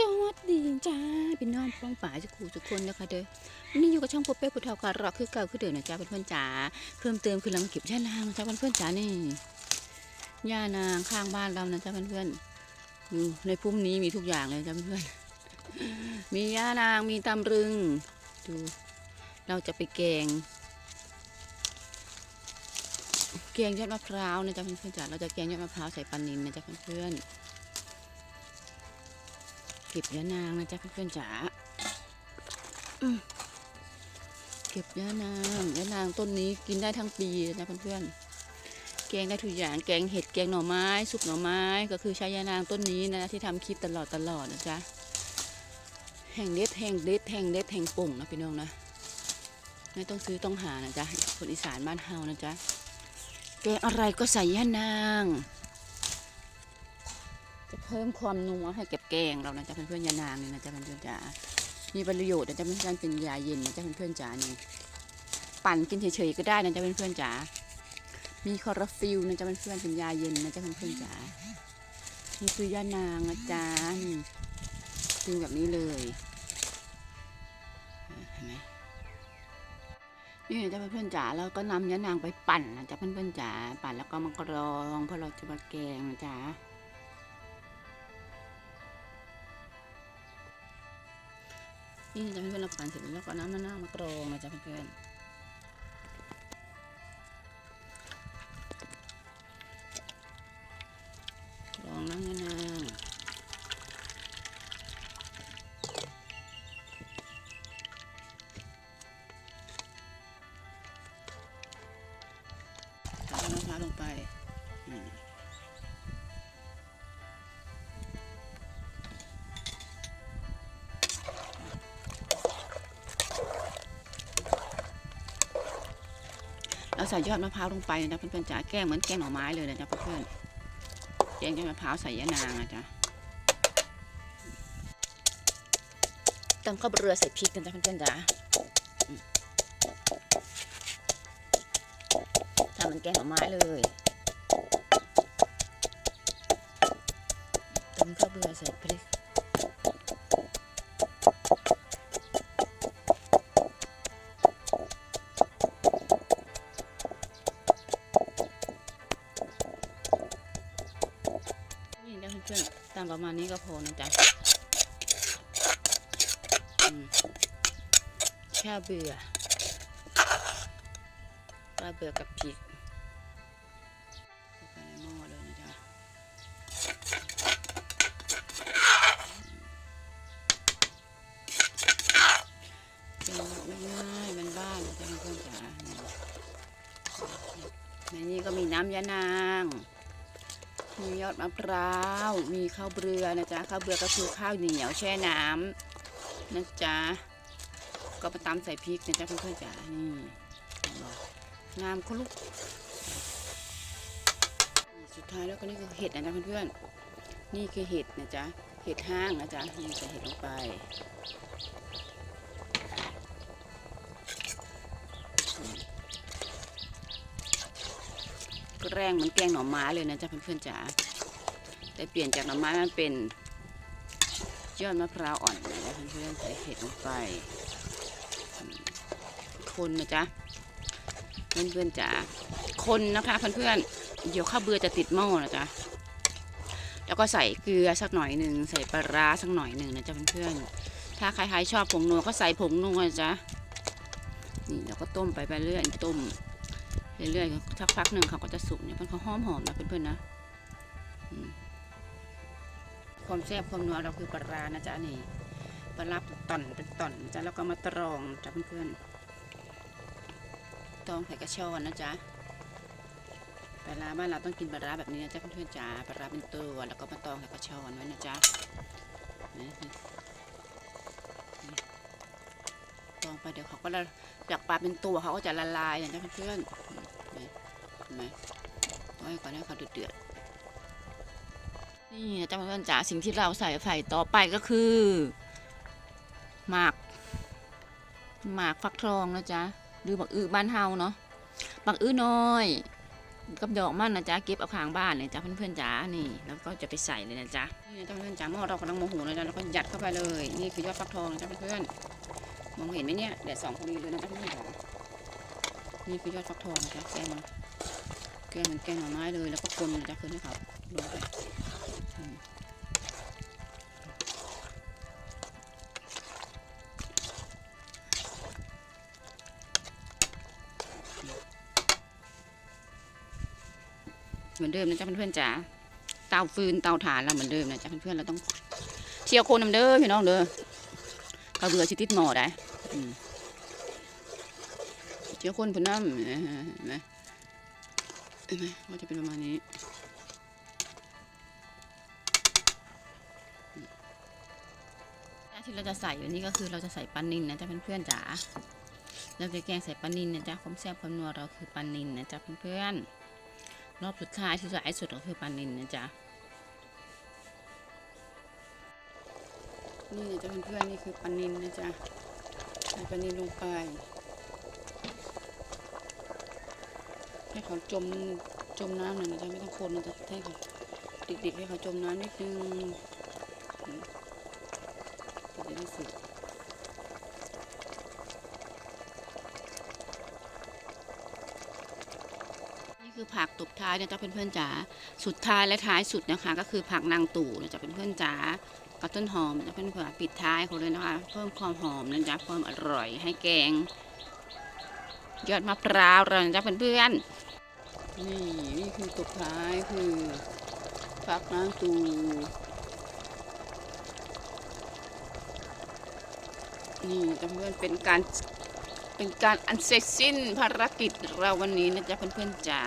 สวัสดีจ้าพี่น้องพ้องป่ายจะขู่ทุกคนนะคะเด้อวันนี่อยู่กับช่องพบเป้ผู้เฒ่าการรอคือเก่าคือเดิมนะจ้าเพื่อนๆจ๋าเพิ่มเติมคือเรามาเก็บย่านางนะจ้าเพื่อนๆจ๋านี่ย่านางข้างบ้านเรานะจ้าเพื่อนๆอยู่ในพุ่มนี้มีทุกอย่างเลยจ้าเพื่อนๆมีย่านางมีตำรึงดูเราจะไปแกงแกงยอดมะพร้าวนะจ๊ะเพื่อนๆจ๋าเราจะแกงยอดมะพร้าวใส่ปลานิลนะจ๊ะเพื่อนๆ ก็บยานางนะจ๊ะเพื่อนๆจ๋าเก็บยานางยานางต้นนี้กินได้ทั้งปีนะจ๊ะเพื่อนๆ แกงได้ทุกอย่างแกงเห็ดแกงหน่อไม้ซุปหน่อไม้ก็คือใช้ยานางต้นนี้นะที่ทำคลิปตลอดตลอดนะจ๊ะแห่งเด็ดแห่งเด็ดแห่งเด็ดแห่งป่งนะพี่น้องนะไม่ต้องซื้อต้องหานะจ๊ะคนอีสานบ้านเฮานะจ๊ะแกงอะไรก็ใส่ยานาง เพิ่มความนัวให้กับแกงเรานะจ๊ะเพื่อนๆยานางนี่นะจ๊ะเพื่อนๆจ๋ามีประโยชน์นะจ๊ะเพื่อนๆเป็นยาเย็นนะจ๊ะเพื่อนๆจ๋านี่ปั่นกินเฉยๆก็ได้นะจ๊ะเพื่อนๆจ๋ามีคอโรฟิลนะจ๊ะเพื่อนๆเป็นยาเย็นนะจ๊ะเพื่อนๆจ๋านี่คือยานางนะจ๊ะนี่ตึงแบบนี้เลยเห็นไหมนี่นะจ๊ะเพื่อนๆจ๋าแล้วก็นำยานางไปปั่นนะจ๊ะเพื่อนๆจ๋าปั่นแล้วก็มากรองเพราะเราจะมาแกงนะจ๊ะ นี่จะเพื่อนๆเราปั่นเสร็จแล้วก็น้ำหน้ามากรองนะจ๊ะเพื่อนๆ ใส่ยอดมะพร้าวลงไปนะจ๊ะเพื่อนๆจ๋าแกงเหมือนแกงหน่อไม้เลยนะจ๊ะเพื่อนๆแกงยอดมะพร้าวใส่ยะนางนะจ๊ะตำข้าวเรือใส่พริกกันจ้ะเพื่อนๆจ๋าอืมทำเหมือนแกงหน่อไม้เลยตำข้าวเรือใส่พริก พื่อนๆตามประมาณนี้ก็พอนะจ๊ะแค่เบื่อแค่เบื่อกับพริกเข้าไปในหม้อเลยนะจ๊ะเป็นง่ายๆมันบ้านๆนะจ๊ะเพื่อนๆจ๋าในนี้ก็มีน้ำยะนาง มียอดมะพร้าว มีข้าวเบือนะจ๊ะ ข้าวเบือก็คือข้าวเหนียวแช่น้ำนะจ๊ะ ก็มาตำใส่พริกนะจ๊ะเพื่อนๆจ๋า นี่งามคลุก สุดท้ายแล้วก็นี่คือเห็ดนะจ๊ะเพื่อนๆ นี่คือเห็ดนะจ๊ะ เห็ดห้างนะจ๊ะ นี่ใส่เห็ดลงไป แรงเหมือนแกงหน่อไม้เลยนะจ๊ะเพื่อนๆจ๋าแต่เปลี่ยนจากหน่อไม้มันเป็นยอดมะพร้าวอ่อนนะจ๊ะเพื่อนๆใส่เห็ดลงไปคนนะจ๊ะเพื่อนๆจ๋าคนนะคะเพื่อนๆเดี๋ยวข้าวเบื่อจะติดหม้อนะจ๊ะแล้วก็ใส่เกลือสักหน่อยหนึ่งใส่ปลาร้าสักหน่อยหนึ่งนะจ๊ะเพื่อนๆถ้าใครๆชอบผงนัวก็ใส่ผงนัวนะจ๊ะนี่แล้วก็ต้มไปไปเรื่อยต้ม เรื่อยๆสักพักหนึ่งเขาก็จะสุกเนี่ยมันเขาหอมหอมนะเพื่อนๆนะความแซ่บความนัวเราคือปลาร้านะจ๊ะนี่ปลาร้าเป็นต่อนเป็นต่อนจ๊ะแล้วก็มาตรองจ้ะเพื่อนๆตองใส่กระชอนนะจ๊ะปลาร้าบ้านเราต้องกินปลาร้าแบบนี้นะจ๊ะเพื่อนๆจ๋าปลาร้าเป็นตัวแล้วก็มาตองใส่กระชอนไว้นะจ๊ะตองไปเดี๋ยวเขาก็ละจากปลาเป็นตัวเขาก็จะละลายนะจ๊ะเพื่อนๆเห็น ไหมต้องให้ก่อนให้เขาเดือดๆนี่นะจ๊ะเพื่อนจ๋าสิ่งที่เราใส่ใส่ต่อไปก็คือหมากหมากฟักทองนะจ๊ะหรือบักอื้อบ้านเฮาเนาะบักอื้อน้อยกับดอกมันนะจ๊ะเก็บเอาข้างบ้านเนี่ยจ้ะเพื่อนๆจ๋านี่แล้วก็จะไปใส่เลยนะจ๊ะนี่นะจ๊ะเพื่อนจ๋าหม้อเรากำลังโมโหเลยนะแล้วก็ยัดเข้าไปเลย นี่คือยอดฟักทองนะจ๊ะเพื่อนๆมองเห็นไหมเนี่ยแดดสองพอดีเลยนะจ๊ะเพื่อนจ๋านี่คือยอดฟักทองนะจ๊ะแกงมันแก งเหมันแกงหน่อไม้เลยแล้วก็คนนะจ๊ะคืนให้เขาลงไปเหมือนเดิมนะจ๊ะเพื่อนๆจ๋าเตาฟืนเตาถ่านเราเหมือนเดิมนะจ๊ะเพื่อนๆเราต้องเชียวโคนนำเด้อพี่น้องเด้อกระเบือชิติดหมอได้เชียวโคนพุ่นน้ำเห็นไหม เห็นไหมว่าจะเป็นประมาณนี้ ที่เราจะใส่อยู่นี่ก็คือเราจะใส่ปลานินนะจ๊ะเพื่อนๆจ๋า เราจะแกงใส่ปลานินนะจ๊ะความแซ่บความนัวเราคือปลานินนะจ๊ะเพื่อนๆ รอบสุดท้ายที่จะไอ้สุดก็คือปลานินนะจ๊ะนี่นะจ๊ะเพื่อนๆนี่คือปลานินนะจ๊ะใส่ปลานินลงไป ให้เขาจมจมน้ำหน่อยนะจ๊ะไม่ต้องคนนะจ๊ะให้เขาเด็กๆให้เขาจมน้ำนิดนึงก็จะได้สุกนี่คือผักตบท้ายนะจ๊ะเพื่อนๆจ๋า สุดท้ายและท้ายสุดนะคะ ก็คือผักนางตู่นะจ๊ะเพื่อนๆจ๋ากับต้นหอมนะจ๊ะเพื่อนๆปิดท้ายเขาเลยนะคะ เพิ่มความหอมนะจ๊ะความอร่อยให้แกง ยอดมะพร้าวเรานะจ๊ะเพื่อนๆ นี่นี่คือสุดท้ายคือพักนางตู่นี่จ๊ะเพื่อนเป็นการเป็นการอันเสร็จสิ้นภารกิจเราวันนี้นะจ๊ะเพื่อนๆจ๋า